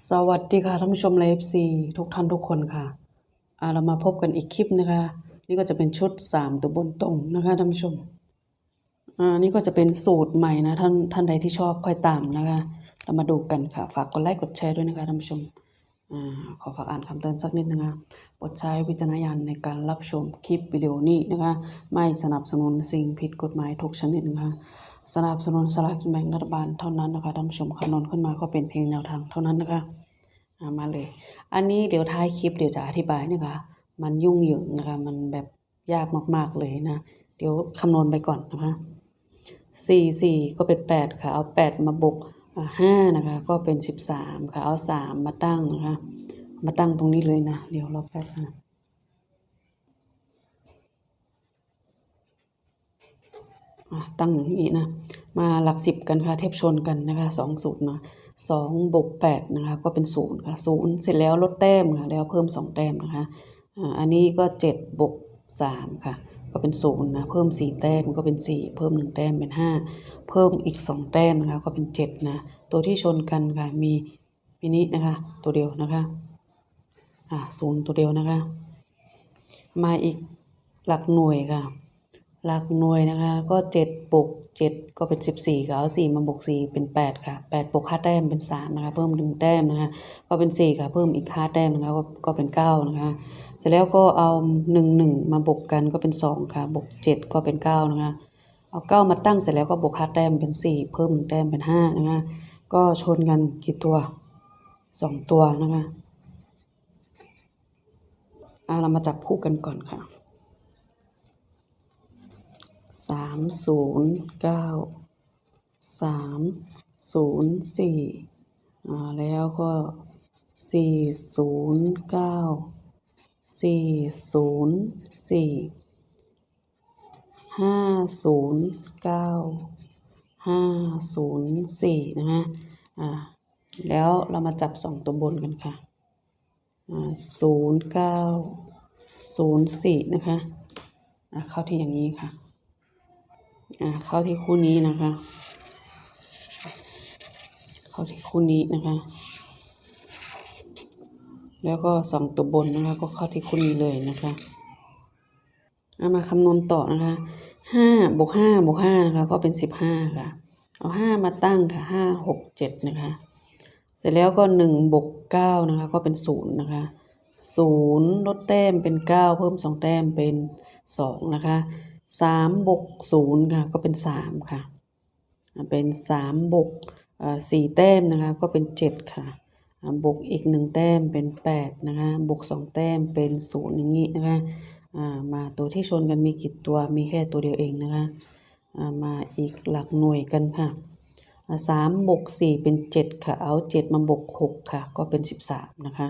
สวัสดีค่ะท่านผู้ชมไลฟ์ซีทุกท่านทุกคนค่ะเรามาพบกันอีกคลิปนะคะ นี่ก็จะเป็นชุด 3 ตัวบนตรงนะคะท่านผู้ชมอ่านี่ก็จะเป็นสูตรใหม่นะท่านท่านใดที่ชอบค่อยตามนะคะ เรามาดูกันค่ะ ฝากกดไลค์กดแชร์ด้วยนะคะท่านผู้ชมอขอฝากอ่านคำเตือนสักนิดนะคะโปรดใช้วิจารณญาณในการรับชมคลิปวิดีโอนี้นะคะ ไม่สนับสนุนสิ่งผิดกฎหมายทุกชนิดนะคะ สนับสนุนสลากกินแบ่งรัฐบาลเท่านั้นนะคะท่านผู้ชมคำนวณขึ้นมาก็เป็นเพียงแนวทางเท่านั้นนะคะามาเลย อันนี้เดี๋ยวท้ายคลิปเดี๋ยวจะอธิบายนะคะ มันยุ่งเหยิงนะคะ มันแบบยากมากๆเลยนะ เดี๋ยวคำนวณไปก่อนนะคะสี่สี่ก็เป็นแปดค่ะ เอาแปดมาบวกห้านะคะ ก็เป็นสิบสามค่ะ เอาสามมาตั้งนะคะ มาตั้งตรงนี้เลยนะ เดี๋ยวเรอแป๊บนะ อะ ตั้งอย่างนี้นะ มาหลักสิบกันค่ะเทียบชนกันนะคะสองสูตรนะสองบวกแปดนะคะก็เป็นศูนย์ค่ะศูนย์เสร็จแล้วลดแต้มค่ะแล้วเพิ่มสองแต้มนะคะอันนี้ก็เจ็ดบวกสามค่ะก็เป็นศูนย์นะเพิ่มสี่แต้มก็เป็นสี่เพิ่มหนึ่งแต้มเป็นห้าเพิ่มอีกสองแต้มนะคะก็เป็นเจ็ดนะตัวที่ชนกันค่ะมีมินินะคะตัวเดียวนะคะอ่าศูนย์ตัวเดียวนะคะ มาอีกหลักหน่วยค่ะ หลักหน่วยนะคะ ก็เจ็ดบวกเจ็ดก็เป็นสิบสี่ค่ะเอาสี่มาบวกสี่เป็นแปดค่ะแปดบวกห้าแต้มเป็นสามนะคะ เพิ่มหนึ่งแต้มนะคะ ก็เป็นสี่ค่ะ เพิ่มอีกห้าแต้มนะคะก็ก็เป็นเก้านะคะ เสร็จแล้วก็เอาหนึ่งหนึ่งมาบวกกันก็เป็นสองค่ะ บวกเจ็ดก็เป็นเก้านะคะ เอาเก้ามาตั้งเสร็จแล้วก็บวกห้าแต้มเป็นสี่เพิ่มหนึ่งแต้มเป็นห้านะคะ ก็ชนกันกี่ตัวสองตัวนะคะเอะเรามาจับคู่กันก่อนค่ะ สามศูนย์เก้าสามศูนย์สี่อ่าแล้วก็สี่ศูนย์เก้าสี่ศูนย์สี่ห้าศูนย์เก้าห้าศูนย์สี่นะฮะอ่าแล้วเรามาจับสองตัวบนกันค่ะอ่าศูนย์เก้าศูนย์สี่นะคะเข้าที่อย่างนี้ค่ะ เข้าที่คู่นี้นะคะ เข้าที่คู่นี้นะคะ แล้วก็สองตัวบนนะคะ ก็เข้าที่คู่นี้เลยนะคะเอามาคำนวณต่อนะคะห้าบวกห้าบวกห้านะคะ ก็เป็นสิบห้าค่ะ เอาห้ามาตั้งค่ะห้าหกเจ็ดนะคะ เสร็จแล้วก็หนึ่งบวกเก้านะคะ ก็เป็นศูนย์นะคะศูนย์ลดแต้มเป็นเก้าเพิ่มสองแต้มเป็นสองนะคะ สามบวกศูนย์ค่ะก็เป็นสามค่ะ เป็นสามบวกสี่แต้มนะคะก็เป็นเจ็ดค่ะบวกอีกหนึ่งแต้มเป็นแปดนะคะบวกสองแต้มเป็นศูนย์อย่างนี้นะคะมาตัวที่ชนกันมีกี่ตัวมีแค่ตัวเดียวเองนะคะมาอีกหลักหน่วยกันค่ะสามบวกสี่เป็นเจ็ดค่ะ เอาเจ็ดมาบวกหกค่ะ ก็เป็นสิบสามนะคะ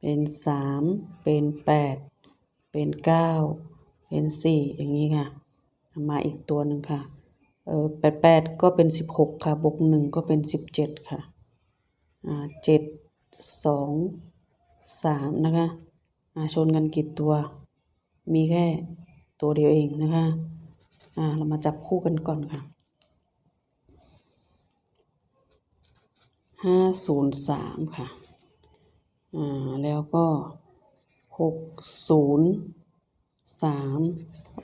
เป็นสามเป็นแปดเป็นเก้า เป็นสี่อย่างนี้ค่ะ มาอีกตัวหนึ่งค่ะ เออแปดแปดก็เป็นสิบหกค่ะ บวกหนึ่งก็เป็นสิบเจ็ดค่ะ อ่าเจ็ดสองสามนะคะอ่าชนกันกี่ตัว มีแค่ตัวเดียวเองนะคะ อ่า เรามาจับคู่กันก่อนค่ะห้าศูนย์สามค่ะ อ่า แล้วก็หกศูนย์ สาม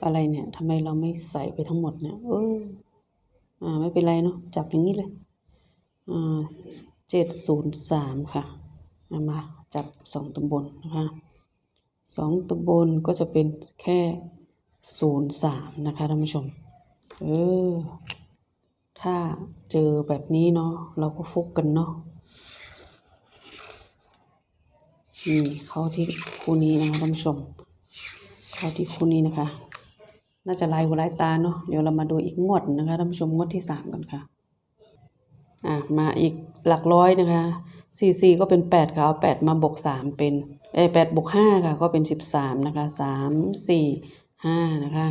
อะไรเนี่ยทำไมเราไม่ใส่ไปทั้งหมดเนี่ยเอออ่าไม่เป็นไรเนาะจับอย่างนี้เลยอ่าเจ็ดศูนย์สามค่ะามาจับสองตัวบนนะคะสองตัวบนก็จะเป็นแค่ศูนย์สามนะคะท่านผู้ชม เออ ถ้าเจอแบบนี้เนาะเราก็ฟุกกันเนาะนี่เขาที่คู่นี้นะคะท่านผู้ชม เข้าที่คู่นี้นะคะ น่าจะลายหัวลายตาเนาะเดี๋ยวเรามาดูอีกงวดนะคะท่านผู้ชมงวดที่สามกันค่ะอะมาอีกหลักร้อยนะคะสี่สี่ก็เป็นแปดค่ะเอาแปดมาบวกสามเป็นเอ้แปดบวกห้าค่ะก็เป็นสิบสามนะคะสามสี่ห้านะคะ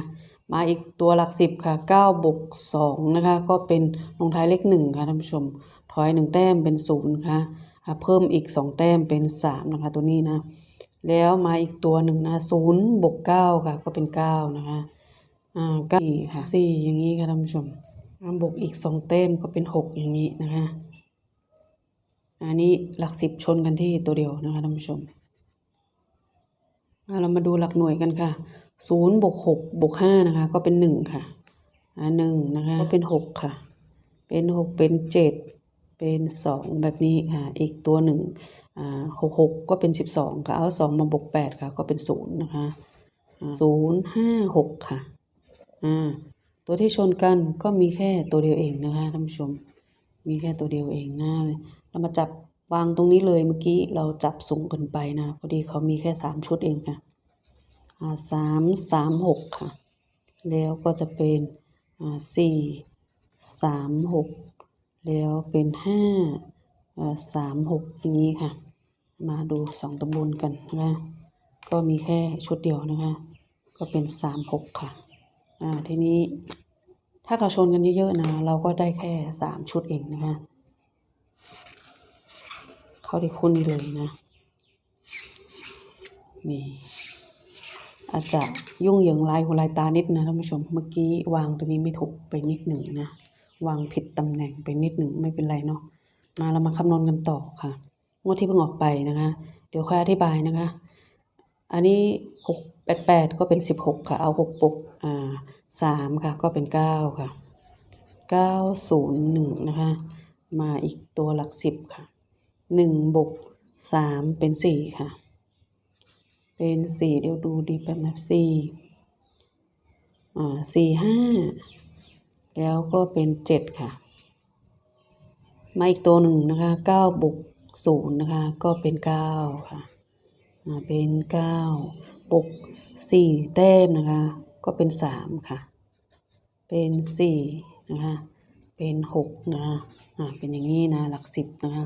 มาอีกตัวหลักสิบค่ะเก้าบวกสองนะคะก็เป็นลงท้ายเลขหนึ่งค่ะท่านผู้ชมถอยหนึ่งแต้มเป็นศูนย์ค่ะอะเพิ่มอีกสองแต้มเป็นสามนะคะตัวนี้นะ แล้วมาอีกตัวหนึ่งนะศูนย์บวกเก้าค่ะก็เป็นเก้านะคะอ่าเก้าสี่ค่ะสี่อย่างนี้ค่ะท่านผู้ชมอ่าบวกอีกสองแต้มก็เป็นหกอย่างนี้นะคะอันนี้หลักสิบชนกันที่ตัวเดียวนะคะท่านผู้ชมอะเรามาดูหลักหน่วยกันค่ะศูนย์บวกหกบวกห้านะคะ ก็เป็นหนึ่งค่ะอ่าหนึ่งนะคะก็เป็นหกค่ะ เป็นหกเป็นเจ็ดเป็นสองแบบนี้ค่ะ อีกตัวหนึ่งอ่า หกหกก็เป็นสิบสองค่ะ เอาสองมาบวกแปดค่ะ ก็เป็นศูนย์นะคะศูนย์ห้าหกค่ะ อ่า ตัวที่ชนกันก็มีแค่ตัวเดียวเองนะคะท่านผู้ชม มีแค่ตัวเดียวเองนะเรามาจับวางตรงนี้เลยเมื่อกี้เราจับสูงเกินไปนะ พอดีเขามีแค่สามชุดเองค่ะ อ่าสามสามหกค่ะ แล้วก็จะเป็นอ่าสี่สามหกแล้วเป็นห้าอ่า สามหกอย่างนี้ค่ะ มาดูสองตำบลกันนะคะ ก็มีแค่ชุดเดียวนะคะ ก็เป็นสามหกค่ะ อ่า ทีนี้ถ้าเขาชนกันเยอะๆนะ เราก็ได้แค่สามชุดเองนะคะ เขาที่คุณเลยนะ นี่อาจจะยุ่งเหยิงลายหัวลายตานิดนะท่านผู้ชม เมื่อกี้วางตัวนี้ไม่ถูกไปนิดหนึ่งนะ วางผิดตำแหน่งไปนิดหนึ่งไม่เป็นไรเนาะ มาเรามาคำนวณกันต่อค่ะ งวดที่เพิ่งออกไปนะคะ เดี๋ยวค่อยอธิบายนะคะ อันนี้หกแปดแปดก็เป็นสิบหกค่ะ เอาหกปกอ่าสามค่ะ ก็เป็นเก้าค่ะเก้าศูนย์หนึ่งนะคะ มาอีกตัวหลักสิบค่ะหนึ่งบวกสามเป็นสี่ค่ะ เป็นสี่เดี๋ยวดูดีแป๊บนะสี่อ่าสี่ห้าแล้วก็เป็นเจ็ดค่ะ มาอีกตัวหนึ่งนะคะเก้าบวกศูนย์นะคะก็เป็นเก้าค่ะเป็นเก้าบวกสี่แต้มนะคะ ก็เป็นสามค่ะ เป็นสี่นะคะ เป็นหกนะคะอ่าเป็นอย่างนี้นะหลักสิบนะคะ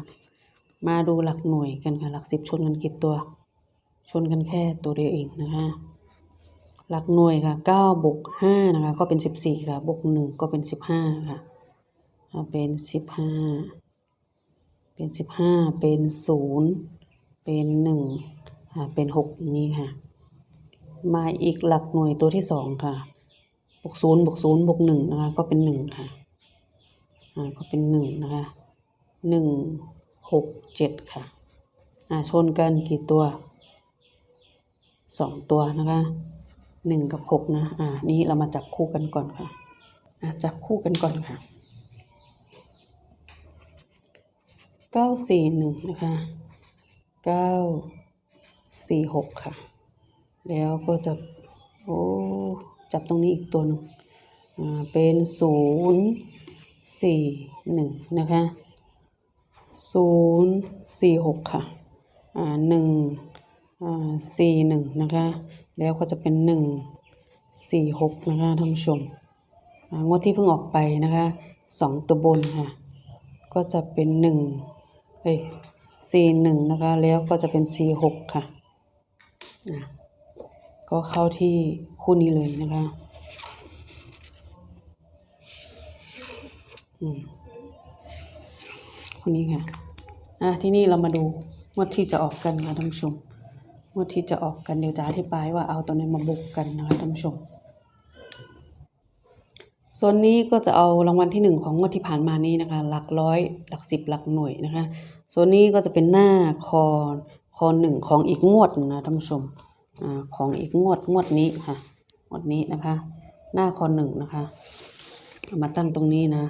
มาดูหลักหน่วยกันค่ะหลักสิบชนกันกี่ตัว ชนกันแค่ตัวเดียวเองนะคะ หลักหน่วยค่ะเก้าบวกห้านะคะ ก็เป็นสิบสี่ค่ะบวกหนึ่งก็เป็นสิบห้าค่ะ เป็นสิบห้าเป็นสิบห้าเป็นศูนย์เป็นหนึ่งอ่าเป็นหกนี้ค่ะ มาอีกหลักหน่วยตัวที่สองค่ะบวกศูนย์บวกศูนย์บวกหนึ่งนะคะก็เป็นหนึ่งค่ะอ่าก็เป็นหนึ่งนะคะหนึ่งหกเจ็ดค่ะอ่าชนกันกี่ตัวสองตัวนะคะหนึ่งกับหกนะอ่านี้เรามาจับคู่กันก่อนค่ะอ่าจับคู่กันก่อนค่ะ เก้าสี่หนึ่งนะคะเก้าสี่หกค่ะ แล้วก็จะโอ้จับตรงนี้อีกตัวหนึ่งเป็นศูนย์สี่หนึ่งนะคะศูนย์สี่หกค่ะอ่าหนึ่งอ่าสี่หนึ่งนะคะ แล้วก็จะเป็นหนึ่งสี่หกนะคะท่านผู้ชมอ่างวดที่เพิ่งออกไปนะคะสองตัวบนค่ะ ก็จะเป็นหนึ่ง เอ้ยสี่หนึ่งนะคะ แล้วก็จะเป็นสี่หกค่ะอะก็เข้าที่คู่นี้เลยนะคะอืมคู่นี้ค่ะอะที่นี่เรามาดูงวดที่จะออกกันค่ะท่านผู้ชมงวดที่จะออกกันเดี๋ยวจะอธิบายว่าเอาตัวไหนมาบุกกันนะคะท่านผู้ชม โซนนี้ก็จะเอารางวัลที่หนึ่งของงวดที่ผ่านมานี้นะคะ หลักร้อย หลักสิบหลักหน่วยนะคะโซนนี้ก็จะเป็นหน้าคอคอหนึ่งของอีกงวดนะท่านผู้ชมอ่าของอีกงวดงวดนี้ค่ะงวดนี้นะคะ หน้าคอหนึ่งนะคะเอามาตั้งตรงนี้นะ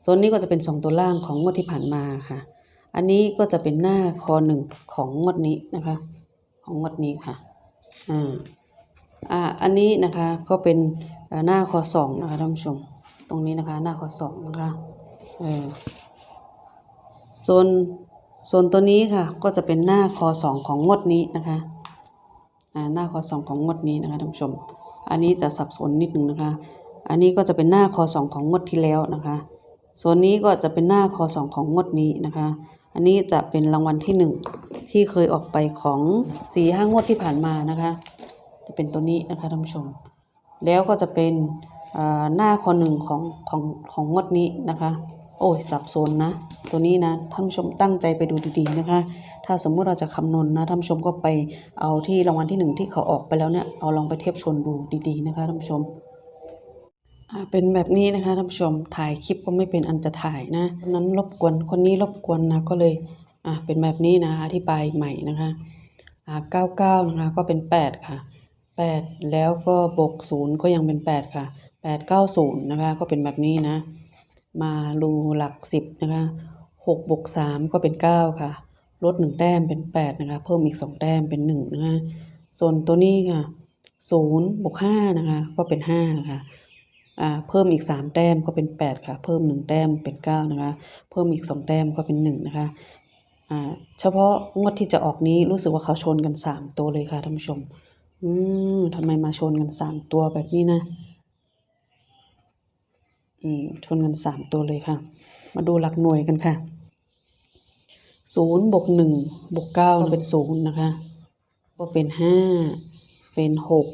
โซนนี้ก็จะเป็นสองตัวล่างของงวดที่ผ่านมาค่ะ อันนี้ก็จะเป็นหน้าคอหนึ่งของงวดนี้นะคะ ของงวดนี้ค่ะอ่า อ่าอันนี้นะคะก็เป็นหน้าคอสองนะคะท่านผู้ชม ตรงนี้นะคะหน้าคอสองนะคะเออโซนโซนตัวนี้ค่ะก็จะเป็นหน้าคอสองของงวดนี้นะคะอ่าหน้าคอสองของงวดนี้นะคะท่านผู้ชม อันนี้จะสับสนนิดนึงนะคะ อันนี้ก็จะเป็นหน้าคอสองของงวดที่แล้วนะคะโซนนี้ก็จะเป็นหน้าคอสองของงวดนี้นะคะ อันนี้จะเป็นรางวัลที่หนึ่งที่เคยออกไปของสี่ห้างวดที่ผ่านมานะคะ จะเป็นตัวนี้นะคะท่านผู้ชม แล้วก็จะเป็นหน้าคอหนึ่งของของของงวดนี้นะคะ โอ้ยสับสนนะ ตัวนี้นะท่านผู้ชมตั้งใจไปดูดีๆนะคะ ถ้าสมมุติเราจะคำนวณนะท่านผู้ชมก็ไปเอาที่รางวัลที่หนึ่งที่เขาออกไปแล้วเนี่ยเอาลองไปเทียบชนดูดีๆนะคะท่านผู้ชมเป็นแบบนี้นะคะท่านผู้ชมถ่ายคลิปก็ไม่เป็นอันจะถ่ายนะนนั้นรบกวนคนนี้รบกวนนะก็เลยอะเป็นแบบนี้นะอธิบายใหม่นะคะอ่าเก้าเก้านะคะก็เป็นแปดค่ะ แปดแล้วก็บวกศูนย์ก็ยังเป็นแปดค่ะแปดเก้าศูนย์นะคะ ก็เป็นแบบนี้นะ มาดูหลักสิบนะคะหกบวกสามก็เป็นเก้าค่ะ ลดหนึ่งแต้มเป็นแปดนะคะ เพิ่มอีกสองแต้มเป็นหนึ่งนะคะ ส่วนตัวนี้ค่ะศูนย์บวกห้านะคะ ก็เป็นห้าค่ะเพิ่มอีกสามแต้มก็เป็นแปดค่ะ เพิ่มหนึ่งแต้มเป็นเก้านะคะ เพิ่มอีกสองแต้มก็เป็นหนึ่งนะคะเฉพาะงวดที่จะออกนี้รู้สึกว่าเขาชนกันสามตัวเลยค่ะท่านผู้ชม อืมทำไมมาชนกันสามตัวแบบนี้นะ อืม ชนกันสามตัวเลยค่ะ มาดูหลักหน่วยกันค่ะศูนย์บวกหนึ่งบวกเก้าเป็นศูนย์นะคะ ก็เป็นห้าเป็นหก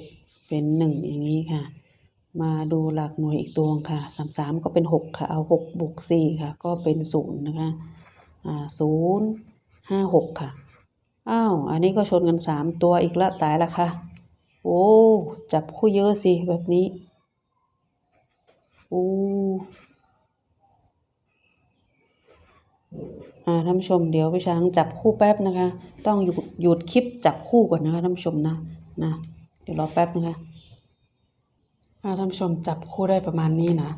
เป็นหนึ่งอย่างนี้ค่ะ มาดูหลักหน่วยอีกตัวค่ะสามสามก็เป็นหกค่ะ เอาหกบวกสี่ค่ะ ก็เป็นศูนย์นะคะอ่าศูนย์ห้าหกค่ะ อ้าว อันนี้ก็ชนกันสามตัวอีกละตายละค่ะ โอ้ จับคู่เยอะสิ แบบนี้ โอ้ อ่าท่านผู้ชมเดี๋ยวพี่ช้างจับคู่แป๊บนะคะ ต้องหยุดหยุดคลิปจับคู่ก่อนนะคะท่านผู้ชมนะนะ เดี๋ยวรอแป๊บนะคะอ่าท่านผู้ชมจับคู่ได้ประมาณนี้นะ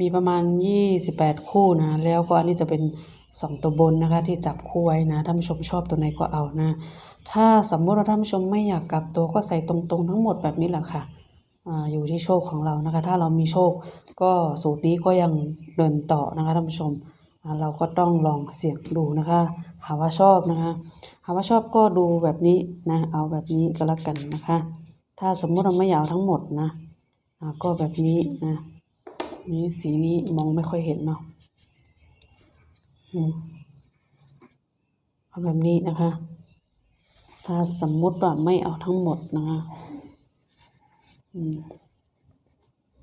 มีประมาณยี่สิบแปดคู่นะ แล้วก็อันนี้จะเป็นสองตัวบนนะคะ ที่จับคู่ไว้นะท่านผู้ชมชอบตัวไหนก็เอานะ ถ้าสมมติว่าท่านผู้ชมไม่อยากกลับตัวก็ใส่ตรงๆ ทั้งหมดแบบนี้แหละค่ะอยู่ที่โชคของเรานะคะ ถ้าเรามีโชคก็สูตรนี้ก็ยังเดินต่อนะคะท่านผู้ชม เราก็ต้องลองเสี่ยงดูนะคะหาว่าชอบนะคะหาว่าชอบก็ดูแบบนี้นะ เอาแบบนี้ก็แล้วกันนะคะ ถ้าสมมุติเราไม่อยากทั้งหมดนะก็แบบนี้นะนี่สีนี้มองไม่ค่อยเห็นเนาะอืมเอาแบบนี้นะคะ ถ้าสมมุติว่าไม่เอาทั้งหมดนะคะอืม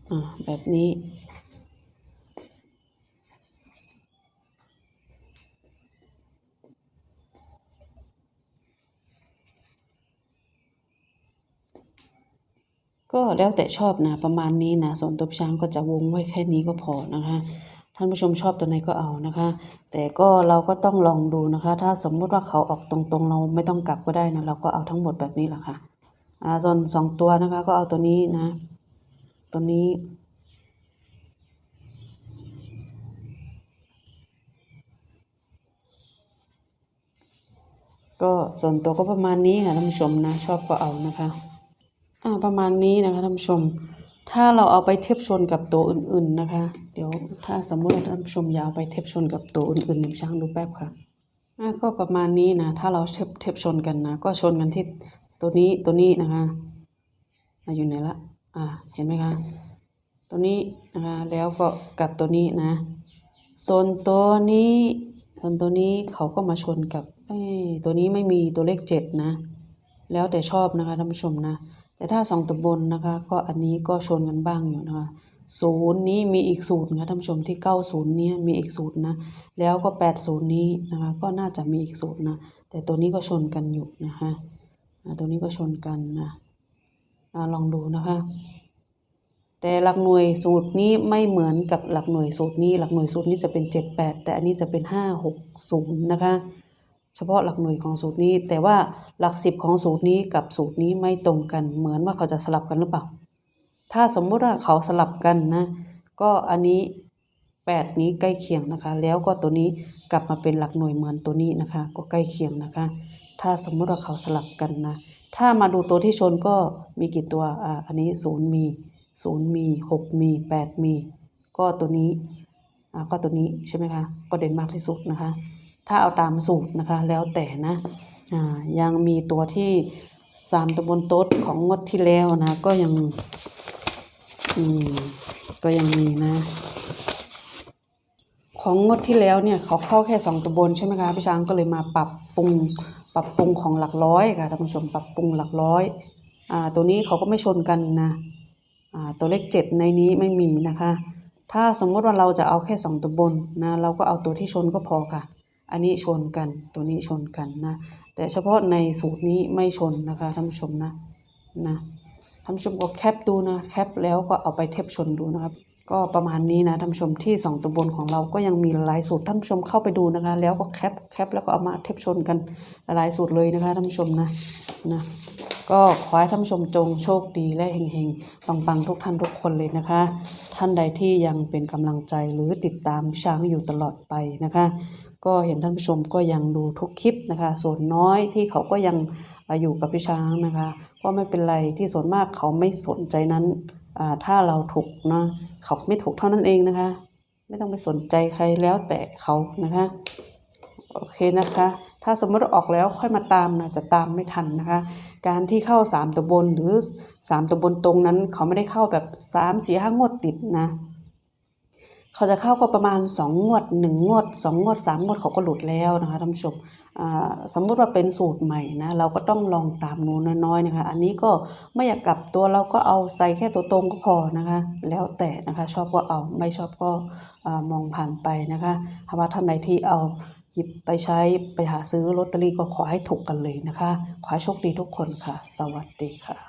อ่าแบบนี้ก็แล้วแต่ชอบนะประมาณนี้นะส่วนตัวช้างก็จะวงไว้แค่นี้ก็พอนะคะ ท่านผู้ชมชอบตัวไหนก็เอานะคะ แต่ก็เราก็ต้องลองดูนะคะ ถ้าสมมุติว่าเขาออกตรงๆ เราไม่ต้องกลับก็ได้นะ เราก็เอาทั้งหมดแบบนี้แหละค่ะอ่าส่วนสองตัวนะคะก็เอาตัวนี้นะ ตัวนี้ก็ส่วนตัวก็ประมาณนี้ค่ะท่านผู้ชมนะ ชอบก็เอานะคะ อ่าประมาณนี้นะคะท่านผู้ชม ถ้าเราเอาไปเทียบชนกับตัวอื่น ๆนะคะ เดี๋ยวถ้าสมมติท่านผู้ชมอยากเอาไปเทียบชนกับตัวอื่นๆเดี๋ยวช่างดูแป๊บค่ะก็ประมาณนี้นะ ถ้าเราเทียบเทียบชนกันนะ ก็ชนกันที่ตัวนี้ตัวนี้นะคะอ่าอยู่ไหนละ อ่า เห็นไหมคะ ตัวนี้นะคะ แล้วก็กับตัวนี้นะส่วนตัวนี้ส่วนตัวนี้เขาก็มาชนกับตัวนี้ไม่มีตัวเลขเจ็ดนะ แล้วแต่ชอบนะคะท่านผู้ชมนะ แต่ถ้าสองตัวบนนะคะ ก็อันนี้ก็ชนกันบ้างอยู่นะคะศูนย์นี้มีอีกสูตรนะท่านผู้ชมที่เก้าศูนย์นี้มีอีกสูตรนะ แล้วก็แปดศูนย์นี้นะคะ ก็น่าจะมีอีกสูตรนะ แต่ตัวนี้ก็ชนกันอยู่นะคะตัวนี้ก็ชนกันนะลองดูนะคะ แต่หลักหน่วยสูตรนี้ไม่เหมือนกับหลักหน่วยสูตรนี้ หลักหน่วยสูตรนี้จะเป็นเจ็ดแปดแต่อันนี้จะเป็นห้าหกศูนย์นะคะ เฉพาะหลักหน่วยของสูตรนี้ แต่ว่าหลักสิบของสูตรนี้กับสูตรนี้ไม่ตรงกัน เหมือนว่าเขาจะสลับกันหรือเปล่า ถ้าสมมุติว่าเขาสลับกันนะ ก็อันนี้แปดนี้ใกล้เคียงนะคะ แล้วก็ตัวนี้กลับมาเป็นหลักหน่วยเหมือนตัวนี้นะคะ ก็ใกล้เคียงนะคะ ถ้าสมมุติว่าเขาสลับกันนะ ถ้ามาดูตัวที่ชนก็มีกี่ตัวอ่าอันนี้ศูนย์มีศูนย์มีหกมีแปดมี ก็ตัวนี้อ่าก็ตัวนี้ใช่ไหมคะ ก็เด่นมากที่สุดนะคะ ถ้าเอาตามสูตรนะคะ แล้วแต่นะอ่ายังมีตัวที่สามตัวบนโต๊ดของงดที่แล้วนะ ก็ยังอืมก็ยังมีนะ ของงดที่แล้วเนี่ยเขาเข้าแค่สองตัวบนใช่ไหมคะพี่ช้างก็เลยมาปรับปรุงปรับปรุงของหลักร้อยค่ะท่านผู้ชมปรับปรุงหลักร้อยอ่าตัวนี้เขาก็ไม่ชนกันนะอ่าตัวเลขเจ็ดในนี้ไม่มีนะคะ ถ้าสมมติว่าเราจะเอาแค่สองตัวบนนะเราก็เอาตัวที่ชนก็พอค่ะ อันนี้ชนกัน ตัวนี้ชนกันนะ แต่เฉพาะในสูตรนี้ไม่ชนนะคะท่านผู้ชมนะนะท่านผู้ชมก็แคปดูนะแคปแล้วก็เอาไปเทียบชนดูนะครับ ก็ประมาณนี้นะท่านผู้ชมที่สองตัวบนของเราก็ยังมีหลายสูตรท่านผู้ชมเข้าไปดูนะคะ แล้วก็แคปแคปแล้วก็เอามาเทียบชนกันหลายสูตรเลยนะคะท่านผู้ชมนะนะก็ขอให้ท่านผู้ชมจงโชคดีและเฮงๆ ปังๆ ทุกท่านทุกคนเลยนะคะ ท่านใดที่ยังเป็นกำลังใจหรือติดตามช้างอยู่ตลอดไปนะคะ ก็เห็นท่านผู้ชมก็ยังดูทุกคลิปนะคะ ส่วนน้อยที่เขาก็ยังอยู่กับพี่ช้างนะคะ ก็ไม่เป็นไรที่ส่วนมากเขาไม่สนใจนั้นถ้าเราถูกนะเขาไม่ถูกเท่านั้นเองนะคะ ไม่ต้องไปสนใจใครแล้วแต่เขานะคะโอเคนะคะ ถ้าสมมติออกแล้วค่อยมาตามนะจะตามไม่ทันนะคะ การที่เข้าสามตัวบนหรือสามตัวบนตรงนั้น เขาไม่ได้เข้าแบบสามสี่ห้างวดติดนะ เขาจะเข้าก็ประมาณสองงวดหนึ่งงวดสองงวดสามงวดเขาก็หลุดแล้วนะคะท่านผู้ชมสมมุติว่าเป็นสูตรใหม่นะเราก็ต้องลองตามนูนน้อยๆนะคะ อันนี้ก็ไม่อยากกลับตัวเราก็เอาใส่แค่ตัวตรงก็พอนะคะ แล้วแต่นะคะชอบก็เอาไม่ชอบก็อมองผ่านไปนะคะถ้าว่าท่านใดที่เอาหยิบไปใช้ไปหาซื้อลอตเตอรี่ก็ขอให้ถูกกันเลยนะคะ ขอให้โชคดีทุกคนค่ะ สวัสดีค่ะ